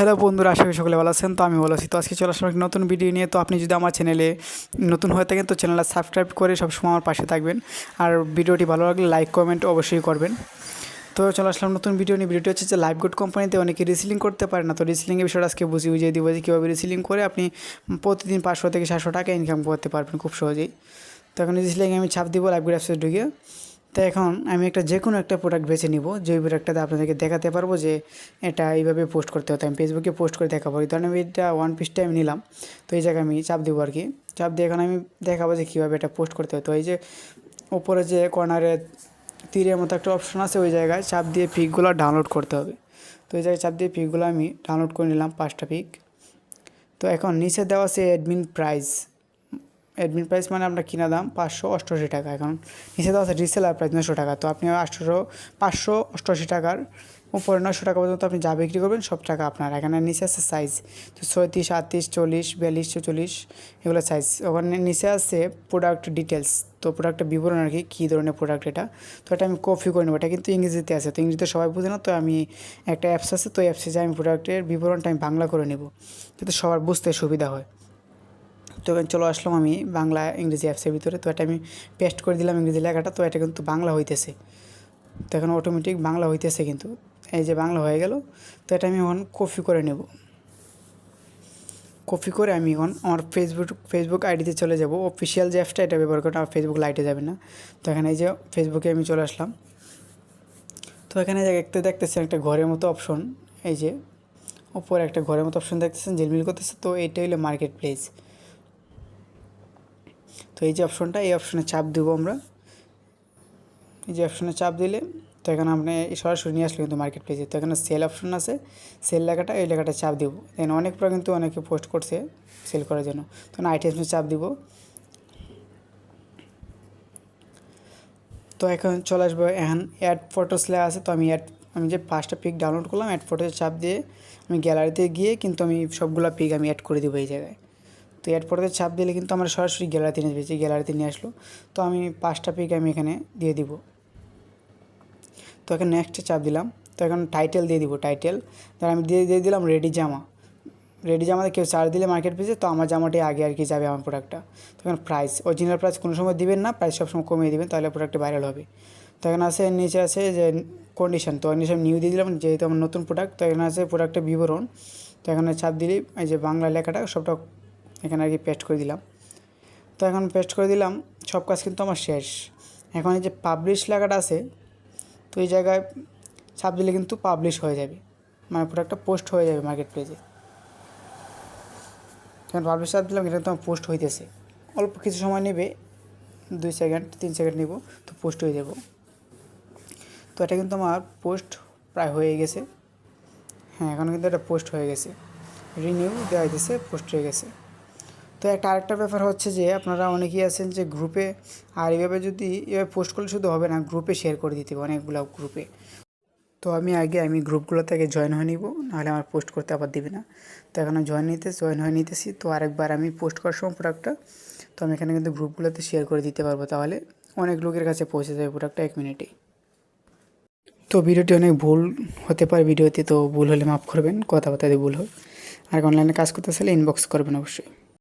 Hello বন্ধুরা, আশা করি সকলে ভালো আছেন, তো আমি ভালো আছি। তো আজকে চলে আসলাম একটি নতুন ভিডিও নিয়ে। তো আপনি যদি আমার চ্যানেলে নতুন হয়ে থাকেন, তো চ্যানেলটা সাবস্ক্রাইব করে সবসময় আমার পাশে থাকবেন। আর ভিডিওটি ভালো লাগলে লাইক, কমেন্ট অবশ্যই করবেন। তো চলে আসলাম নতুন ভিডিও নিয়ে। ভিডিওটি হচ্ছে যে লাইভ গুড কোম্পানিতে অনেকে রিসিলিং করতে পারে না। তো রিসিলিংয়ের বিষয়টা আজকে বুঝিয়ে বুঝিয়ে দিব যে কীভাবে রিসিলিং করে আপনি প্রতিদিন পাঁচশো থেকে সাতশো টাকা ইনকাম করতে পারবেন খুব সহজেই। তো এখন রিসিলিং আমি ছাপ দিব লাইভ গুড অ্যাপসে ঢুকে। তো এখন আমি একটা যে কোনো একটা প্রোডাক্ট বেছে নিব। যে প্রোডাক্টটাতে আপনাদেরকে দেখাতে পারব যে এটা এইভাবে পোস্ট করতে হতো আমি ফেসবুকে পোস্ট করে দেখাবো। এই ধরনের আমি এটা ওয়ান পিসটা আমি নিলাম। তো এই জায়গায় আমি চাপ দেবো আর কি চাপ দিয়ে এখন আমি দেখাবো যে কীভাবে এটা পোস্ট করতে হতো এই যে ওপরে যে কর্নারে তীরের মতো একটা অপশন আছে, ওই জায়গায় চাপ দিয়ে পিকগুলো ডাউনলোড করতে হবে। তো এই জায়গায় চাপ দিয়ে পিকগুলো আমি ডাউনলোড করে নিলাম পাঁচটা পিক। তো এখন নিচে দেওয়া আছে অ্যাডমিন প্রাইস অ্যাডমিন প্রাইস মানে আপনার কিনা দাম পাঁচশো অষ্টআশি টাকা এখন। নিচে দেওয়া আছে রিসেলার প্রাইস নশো টাকা, তো আপনি আটশোশো পাঁচশো অষ্টআশি টাকার উপরে নশো টাকা পর্যন্ত আপনি যা বিক্রি করবেন সব টাকা আপনার। এখানে নিচে আছে সাইজ তো ছয়ত্রিশ, আটত্রিশ, চল্লিশ, বিয়াল্লিশ চল্লিশ এগুলো সাইজ ওখানে নিচে আছে প্রোডাক্ট ডিটেলস তো প্রোডাক্টের বিবরণ আর কি, কী ধরনের প্রোডাক্ট এটা। তো এটা আমি কপি করে নেব, এটা কিন্তু ইংরেজিতে আছে, তো ইংরেজিতে সবাই বুঝে না, তো আমি একটা অ্যাপস আছে, তো অ্যাপসে যে আমি প্রোডাক্টের বিবরণটা আমি বাংলা করে নেব, যাতে সবার বুঝতে সুবিধা হয়। তো এখানে চলে আসলাম আমি বাংলা ইংরেজি অ্যাপসের ভিতরে। তো এটা আমি পেস্ট করে দিলাম ইংরেজি লেখাটা, তো এটা কিন্তু বাংলা হইতেছে। তো এখন অটোমেটিক বাংলা হইতেছে কিন্তু। এই যে বাংলা হয়ে গেল, তো এটা আমি এখন কপি করে নেব। কপি করে আমি এখন আমার ফেসবুক ফেসবুক আইডিতে চলে যাব। অফিসিয়াল যে অ্যাপসটা এটা ব্যবহার করে আমার ফেসবুক লাইটে যাবে না। তো এখানে এই যে ফেসবুকে আমি চলে আসলাম। তো এখানে দেখতে দেখতেছেন একটা ঘরের মতো অপশন এই যে ওপরে একটা ঘরের মতো অপশন দেখতেছেন, ঝিলমিল করতেছে। তো এইটা হলো মার্কেট প্লেস তো এই যে অপশনটা, এই অপশনে চাপ দেবো আমরা। এই যে অপশনে চাপ দিলে, তো এখানে আপনি সরাসরি নিয়ে আসলে কিন্তু মার্কেট প্লেসে তো এখানে সেল অপশন আছে সেল লেখাটা, এই লেখাটা চাপ দেবো। এখানে অনেক পরে কিন্তু অনেকে পোস্ট করছে সেল করার জন্য। তখন আইটেমসে চাপ দিব। তো এখন চলে আসব, এখন অ্যাড ফটোস লেখা আছে। তো আমি অ্যাড আমি যে পাঁচটা পিক ডাউনলোড করলাম অ্যাড ফটোতে চাপ দিয়ে আমি গ্যালারিতে গিয়ে কিন্তু আমি সবগুলো পিক আমি অ্যাড করে দেবো এই জায়গায়। তো এর পরে চাপ দিলে কিন্তু আমরা সরাসরি গ্যালারিতে নিয়ে যাবে। গ্যালারিতে নিয়ে আসলো, তো আমি পাঁচটা পিক আমি এখানে দিয়ে দিব। তো এখানে নেক্সটে চাপ দিলাম। তো এখন টাইটেল দিয়ে দিব টাইটেল তাহলে আমি দিয়ে দিয়ে দিলাম রেডি জামা। রেডি জামাতে কেউ চার্জ দিলে মার্কেট পেজে তো আমার জামাটাই আগে আর কি যাবে আমার প্রোডাক্টটা তো এখন প্রাইস অরিজিনাল প্রাইস কোনো সময় দিবেন না প্রাইস সবসময় কমিয়ে দিবেন, তাহলে প্রোডাক্টটা ভাইরাল হবে। তো এখানে আছে, নিচে আছে যে কন্ডিশন তো কন্ডিশন নিউ দিয়ে দিলাম, যেহেতু আমার নতুন প্রোডাক্ট তো এখানে আছে প্রোডাক্টের বিবরণ। তো এখানে চাপ দিলেই এই যে বাংলা লেখাটা সবটা এখানে আর কি পেস্ট করে দিলাম। তো এখন পেস্ট করে দিলাম, সব কাজ কিন্তু আমার শেষ। এখন এই যে পাবলিশ লেখাটা আছে, তো এই জায়গায় ছাপ দিলে কিন্তু পাবলিশ হয়ে যাবে। মানে প্রোডাক্টটা পোস্ট হয়ে যাবে মার্কেট প্লেসে এখন পাবলিশ চাপ দিলাম, এটা তো পোস্ট হইতেছে। অল্প কিছু সময় নেবে, দুই সেকেন্ড তিন সেকেন্ড নেব, তো পোস্ট হয়ে যাব। তো এটা কিন্তু আমার পোস্ট প্রায় হয়ে গেছে। হ্যাঁ এখন কিন্তু এটা পোস্ট হয়ে গেছে। রিনিউ দেওয়া হইতেছে পোস্ট হয়ে গেছে। তো একটা আরেকটা ব্যাপার হচ্ছে যে আপনারা অনেকেই আছেন যে গ্রুপে আর এভাবে যদি, এভাবে পোস্ট করলে শুধু হবে না গ্রুপে শেয়ার করে দিতে হবে অনেকগুলো গ্রুপে তো আমি আগে, আমি গ্রুপগুলো থেকে জয়েন হয়ে নিব, নাহলে আমার পোস্ট করতে আবার দিবে না। তো এখন আমি জয়েন নিতে জয়েন হয়ে নিতেছি, তো আরেকবার আমি পোস্ট করার সময় প্রোডাক্টটা তো আমি এখানে কিন্তু গ্রুপগুলোতে শেয়ার করে দিতে পারব তাহলে। অনেক লোকের কাছে পৌঁছে যাবে প্রোডাক্টটা এক মিনিটেই তো ভিডিওটি অনেক ভুল হতে পারে ভিডিওতে, তো ভুল হলে মাফ করবেন কথাবার্তাতে ভুল হয় আর অনলাইনে কাজ করতে চাইলে ইনবক্স করবেন অবশ্যই।